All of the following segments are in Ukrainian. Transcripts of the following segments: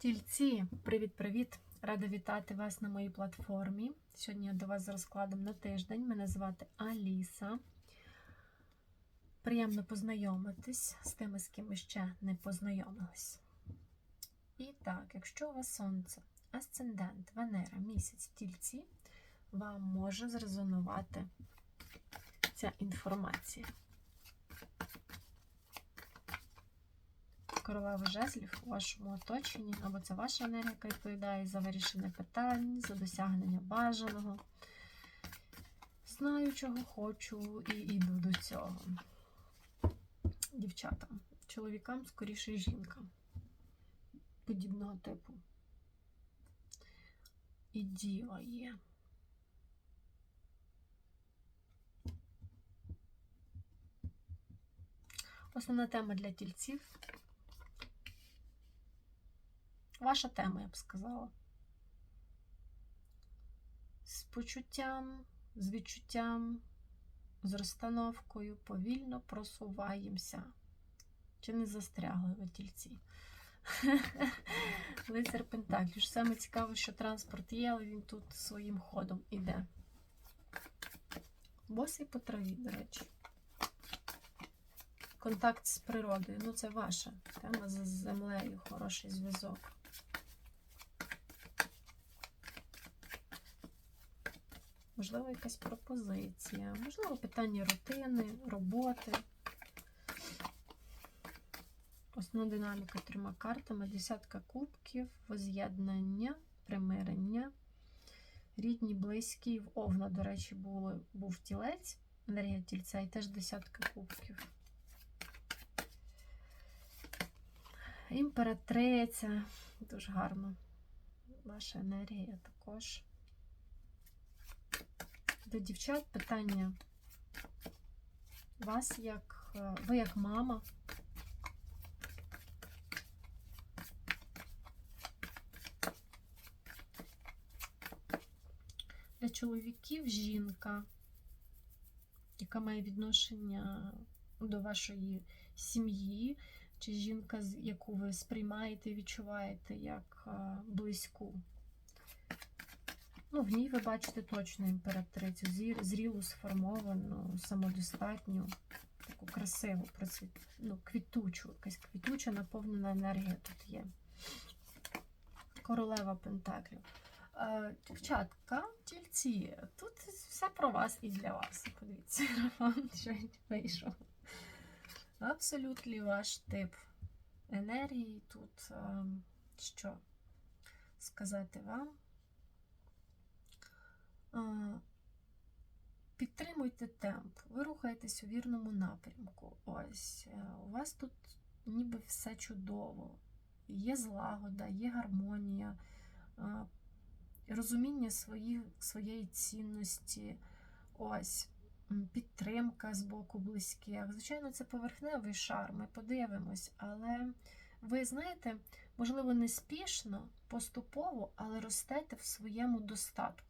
Тільці, привіт-привіт! Рада вітати вас на моїй платформі. Сьогодні я до вас з розкладом на тиждень. Мене звати Аліса. Приємно познайомитись з тими, з ким ми ще не познайомились. І так, якщо у вас сонце, асцендент, Венера, місяць, тільці, вам може зрезонувати ця інформація. Королева жезлів у вашому оточенні, або це ваша енергія, яка відповідає за вирішення питань, за досягнення бажаного. Знаю, чого хочу, і йду до цього. Дівчатам, чоловікам скоріше жінкам подібного типу. І діва є. Основна тема для тільців Ваша тема, я б сказала. З почуттям, з відчуттям, з розстановкою повільно просуваємося. Чи не застрягли ви тільці? Лицар Пентаклів. Саме цікаве, що транспорт є, але він тут своїм ходом іде. Босий по траві, до речі. Контакт з природою. Ну, це ваша тема з землею, хороший зв'язок. Можливо, якась пропозиція, можливо, питання рутини, роботи. Основна динаміка трьома картами: десятка кубків, воз'єднання, примирення. Рідні, близькі. В Овна, до речі, було, був тілець, енергія тільця і теж десятка кубків. Імператриця. Дуже гарно. Ваша енергія також. До дівчат питання. Вас як е, ви як мама. Для чоловіків жінка, яка має відношення до вашої сім'ї, чи жінка, яку ви сприймаєте відчуваєте як е, близьку. Ну, в ній ви бачите точно імператрицю, зрілу, сформовану, самодостатню, таку красиву, ну, квітучу, якась квітуча, наповнена енергія тут є. Королева Пентаклів. Е, Дівчатка, тільці, тут все про вас і для вас. Подивіться, Роман, що вийшов. Абсолютно ваш тип енергії тут, е, що сказати вам. Підтримуйте темп, ви рухаєтесь у вірному напрямку. Ось, е, у вас тут ніби все чудово, є злагода, є гармонія, розуміння свої, своєї цінності, ось, підтримка з боку близьких. Звичайно, це поверхневий шар, ми подивимось, але ви знаєте, можливо, не спішно, поступово, але ростете в своєму достатку.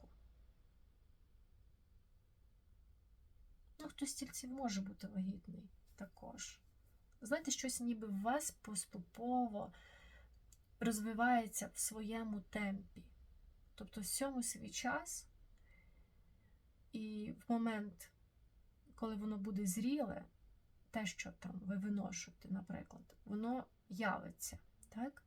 Ну, хтось тільців може бути вагітний також. Знаєте, щось ніби в вас поступово розвивається в своєму темпі. Тобто всьому свій час, і в момент, коли воно буде зріле, те, що там ви виношуєте, наприклад, воно явиться, так?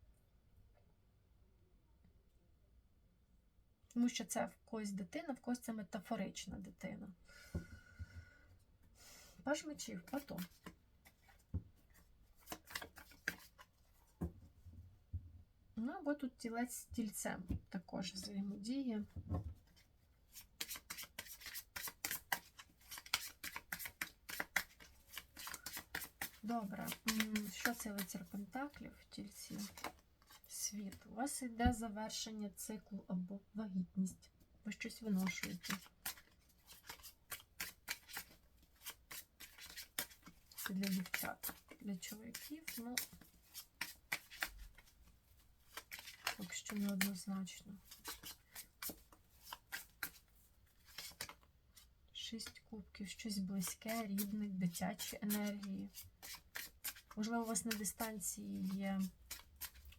Тому що це в когось дитина, в когось це метафорична дитина. Паж мечів, потом. Ну, або тут тілець з тільцем також взаємодіє. Добре, що це лицар Пентаклів в тільці? Світ. У вас йде завершення циклу або вагітність. Ви щось виношуєте. Для дівчат. Для чоловіків, ну, поки що неоднозначно. Шість кубків, щось близьке, рідне, дитячі енергії. Можливо, у вас на дистанції є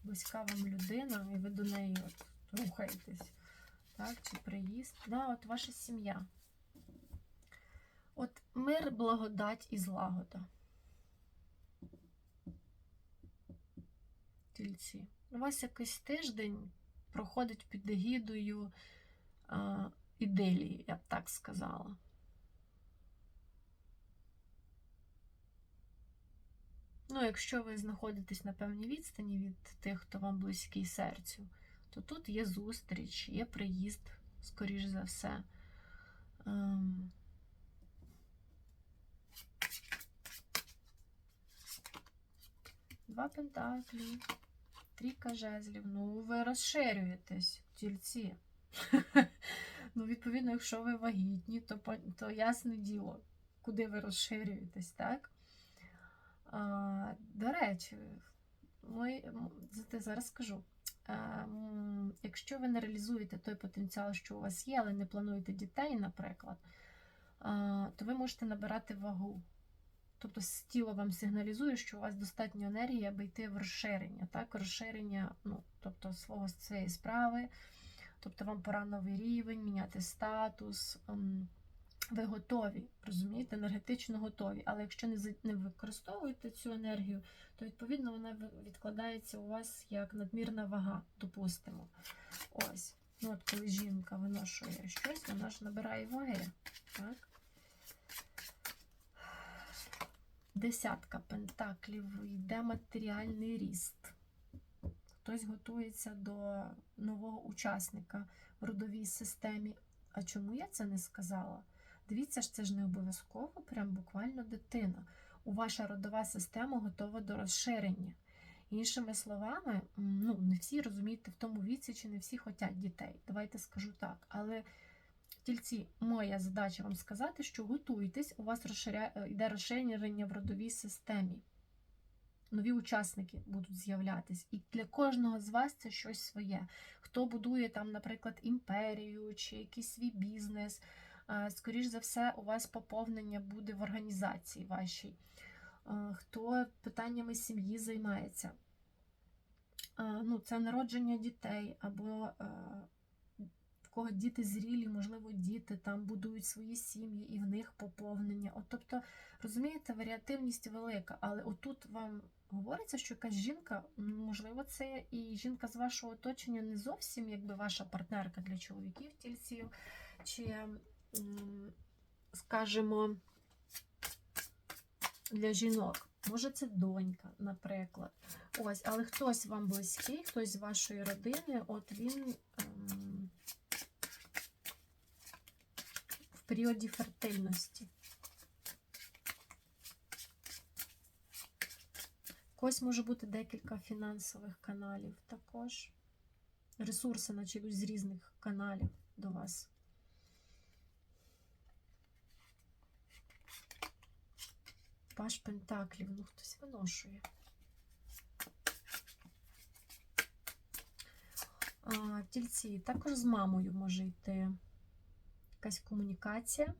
близька вам людина, і ви до неї от рухаєтесь. Так, чи приїзд. Да, от ваша сім'я. От мир, благодать і злагода. Тільці. У вас якийсь тиждень проходить під егідою а, іделії, я б так сказала. Ну, якщо ви знаходитесь на певній відстані від тих, хто вам близький серцю, то тут є зустріч, є приїзд, скоріш за все. Ем... Два пентаклі, трійка жезлів. Ну, ви розширюєтесь, тільці. Ну, відповідно, якщо ви вагітні, то, то ясне діло, куди ви розширюєтесь, так? А, до речі, ми, зараз скажу. Якщо ви не реалізуєте той потенціал, що у вас є, але не плануєте дітей, наприклад, то ви можете набирати вагу. Тобто тіло вам сигналізує, що у вас достатньо енергії, аби йти в розширення. Так? Розширення ну, тобто, свого цієї справи, тобто вам пора новий рівень, міняти статус. ем, Ви готові, розумієте, енергетично готові. Але якщо не, використовуєте цю енергію, то відповідно вона відкладається у вас як надмірна вага, допустимо. Ось. Ну, от коли жінка виношує щось, вона ж набирає ваги. Так? Десятка пентаклів йде матеріальний ріст. Хтось готується до нового учасника в родовій системі. А чому я це не сказала? Дивіться ж, це ж не обов'язково, прям буквально дитина. У ваша родова система готова до розширення. Іншими словами, ну, не всі розумієте в тому віці, чи не всі хочуть дітей. Давайте скажу так. Але тільці, моя задача вам сказати, що готуйтесь, у вас розширя... е, йде розширення в родовій системі. Нові учасники будуть з'являтись. І для кожного з вас це щось своє. Хто будує там, наприклад, імперію чи якийсь свій бізнес. Е, Скоріш за все, у вас поповнення буде в організації вашій. Е, Хто питаннями сім'ї займається? Ну, це народження дітей або кого діти зрілі, можливо, діти там будують свої сім'ї і в них поповнення. От, тобто, розумієте, варіативність велика, але отут вам говориться, що якась жінка, можливо, це і жінка з вашого оточення не зовсім якби ваша партнерка для чоловіків, тільців, чи, скажімо, для жінок. Може, це донька, наприклад. Ось, але хтось вам близький, хтось з вашої родини, от він ем, в періоді фертильності. Когось може бути декілька фінансових каналів також. Ресурси, наче з різних каналів до вас. Паш Пентаклів, ну хтось виношує. А, тільці, також з мамою може йти якась комунікація.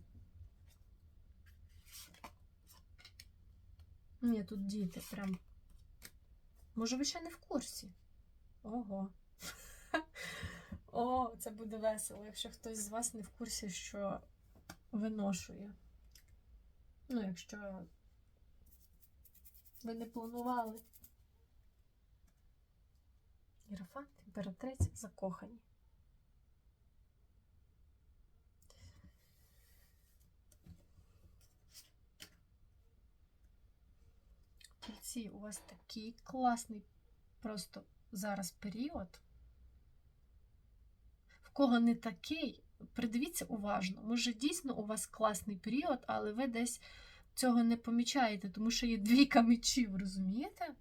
Ні, тут діти прям. Може, ви ще не в курсі? Ого. О, це буде весело, якщо хтось з вас не в курсі, що виношує. Ну, якщо ви не планували. Єрофант, імператриця, закохані. Тільці, у вас такий класний просто зараз період. В кого не такий, придивіться уважно. Може, дійсно у вас класний період, але ви десь цього не помічаєте, тому що є двійка мечів, розумієте?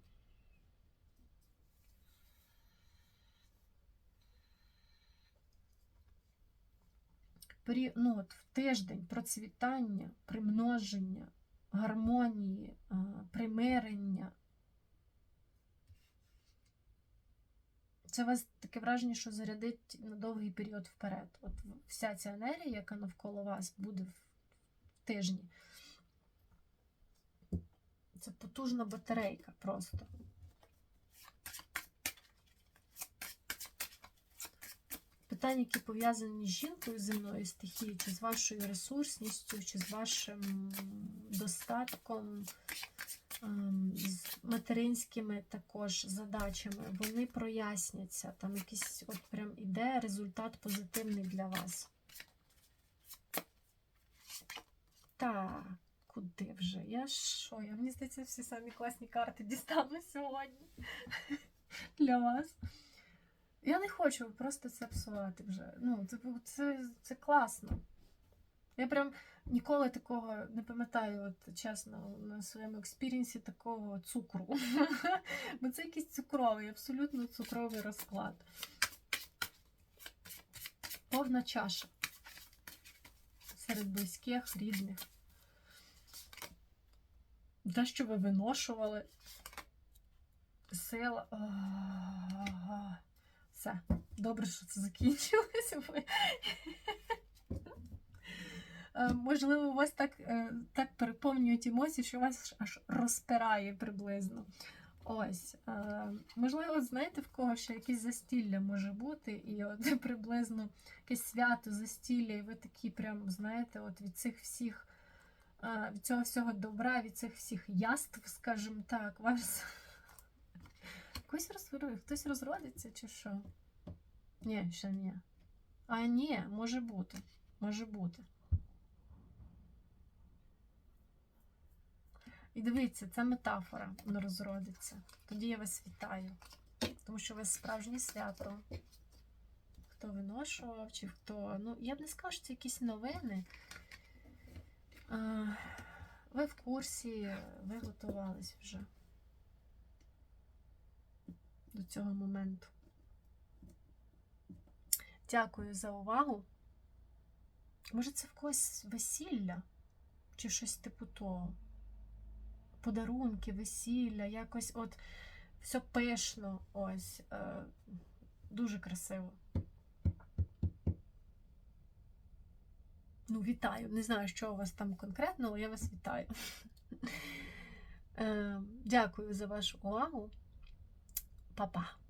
Ну, от, в тиждень процвітання, примноження, гармонії, примирення. Це вас таке враження, що зарядить на довгий період вперед. От вся ця енергія, яка навколо вас буде в тижні. Це потужна батарейка просто. Питання, які пов'язані з жінкою земною стихією, чи з вашою ресурсністю, чи з вашим достатком, ем, з материнськими також задачами, вони проясняться. Там якийсь от прям іде результат позитивний для вас. Так, куди вже? Я що? Я мені здається, всі самі класні карти дістану сьогодні для вас. Я не хочу просто це псувати вже. Ну, це, це, це класно. Я прям ніколи такого не пам'ятаю, от чесно, на своєму експірієнсі такого цукру. Бо це якийсь цукровий, абсолютно цукровий розклад. Повна чаша серед близьких, рідних. Те, що ви виношували. Сила. Все. Добре, що це закінчилося. Е, Можливо, у вас так, е, так переповнюють емоції, що вас аж розпирає приблизно. Ось. е, Можливо, знаєте, в кого ще якесь застілля може бути, і от приблизно якесь свято, застілля, і ви такі прям, знаєте, от від цих всіх, від цього всього добра, від цих всіх яств, скажімо так, вас Хтось роз... хтось розродиться чи що? Ні, ще ні. А ні, може бути. Може бути. І дивіться, це метафора не розродиться. Тоді я вас вітаю. Тому що у вас справжнє свято. Хто виношував, чи хто. Ну, я б не сказала, що це якісь новини. Ви в курсі, ви готувались вже до цього моменту. Дякую за увагу. Може, це в когось весілля? Чи щось типу того? Подарунки, весілля, якось от все пишно, ось. Е, дуже красиво. Ну, вітаю. Не знаю, що у вас там конкретно, але я вас вітаю. Е, дякую за вашу увагу. 爸爸。